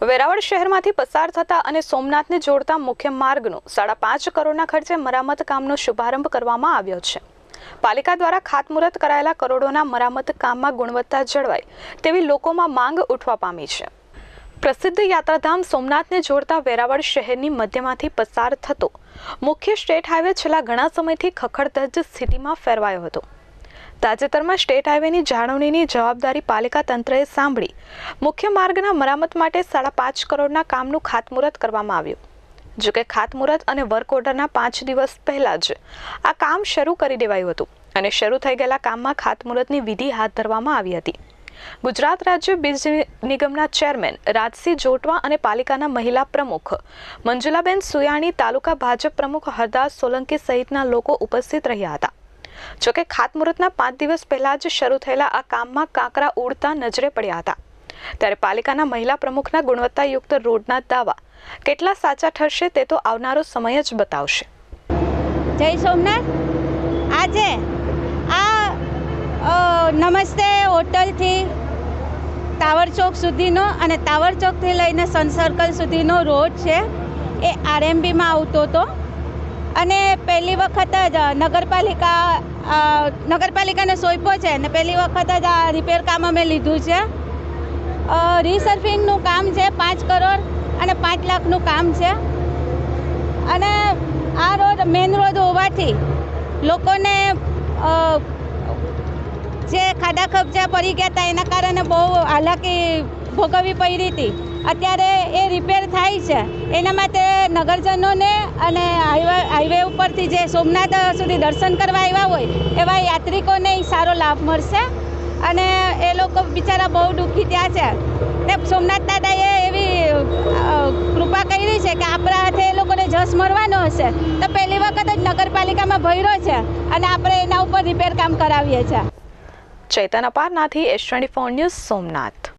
વેરાવળ શહેરમાંથી પસાર થતા અને સોમનાથને જોડતા મુખ્ય માર્ગનો સાડા પાંચ કરોડના ખર્ચે મરામત કામનો શુભારંભ કરવામાં આવ્યો છે. પાલિકા દ્વારા ખાતમુહૂર્ત કરાયેલા કરોડોના મરામત કામમાં ગુણવત્તા જળવાય તેવી લોકોમાં માંગ ઉઠવા પામી છે. પ્રસિદ્ધ યાત્રાધામ સોમનાથને જોડતા વેરાવળ શહેરની મધ્યમાંથી પસાર થતો મુખ્ય સ્ટેટ હાઈવે છેલ્લા ઘણા સમયથી ખખડધજ સ્થિતિમાં ફેરવાયો હતો. તાજેતરમાં સ્ટેટ હાઈવેની જાળવણીની જવાબદારી પાલિકા તંત્રએ સાંભળી. મુખ્ય માર્ગના મરામત માટે સાડા પાંચ કરોડના કામનું ખાતમુહૂર્ત કરવામાં આવ્યું. જોકે ખાતમુહૂર્ત અને વર્ક ઓર્ડરના પાંચ દિવસ પહેલા જ આ કામ શરૂ કરી દેવાયું હતું અને શરૂ થઈ ગયેલા કામમાં ખાતમુહૂર્તની વિધિ હાથ ધરવામાં આવી હતી. ગુજરાત રાજ્ય બીજ નિગમના ચેરમેન રાજસિંહ જોટવા અને પાલિકાના મહિલા પ્રમુખ મંજુલાબેન સુયાણી તાલુકા ભાજપ પ્રમુખ હરદાસ સોલંકી સહિતના લોકો ઉપસ્થિત રહ્યા હતા. જોકે ખાતમુહૂર્તના પાંચ દિવસ પહેલા જ શરૂ થયેલા આ કામમાં કાંકરા ઉડતા નજરે પડ્યા હતા. ત્યારે પાલિકાના મહિલા પ્રમુખના ગુણવત્તાયુક્ત રોડના દાવા કેટલા સાચા ઠરશે તે તો આવનારો સમય જ બતાવશે. જય સોમનાથ. આજે આ નમસ્તે હોટલથી ટાવર ચોક સુધીનો અને ટાવર ચોકથી લઈને સન સર્કલ સુધીનો રોડ છે. એ આરએમબીમાં આવતો હતો. અને પહેલી વખત જ નગરપાલિકા નગરપાલિકાને સોંપ્યો છે અને પહેલી વખત જ આ રિપેર કામ અમે લીધું છે. રિસર્ફિંગનું કામ છે પાંચ કરોડ અને પાંચ લાખનું કામ છે. અને આ રોડ મેઇન રોડ હોવાથી લોકોને જે ખાડા ખબચા પડી ગયા હતા એના કારણે બહુ હાલાકી ભોગવવી પડી હતી. અત્યારે એ રિપેર થાય છે. એના માટે નગરજનોને અને હાઈવે ઉપરથી જે સોમનાથ સુધી દર્શન કરવા આવ્યા હોય, એવા યાત્રિકોને સારો લાભ મળશે. અને એ લોકો બિચારા બહુ દુઃખી ત્યાં છે. ને સોમનાથ દાદાએ એવી કૃપા કરી છે કે આપણા હાથે એ લોકોને જસ મળવાનો હશે. તો પહેલી વખત જ નગરપાલિકામાં ભર્યો છે અને આપણે એના ઉપર રિપેર કામ કરાવીએ છીએ. Chaitan અપારનાથી S twenty four news Somnath.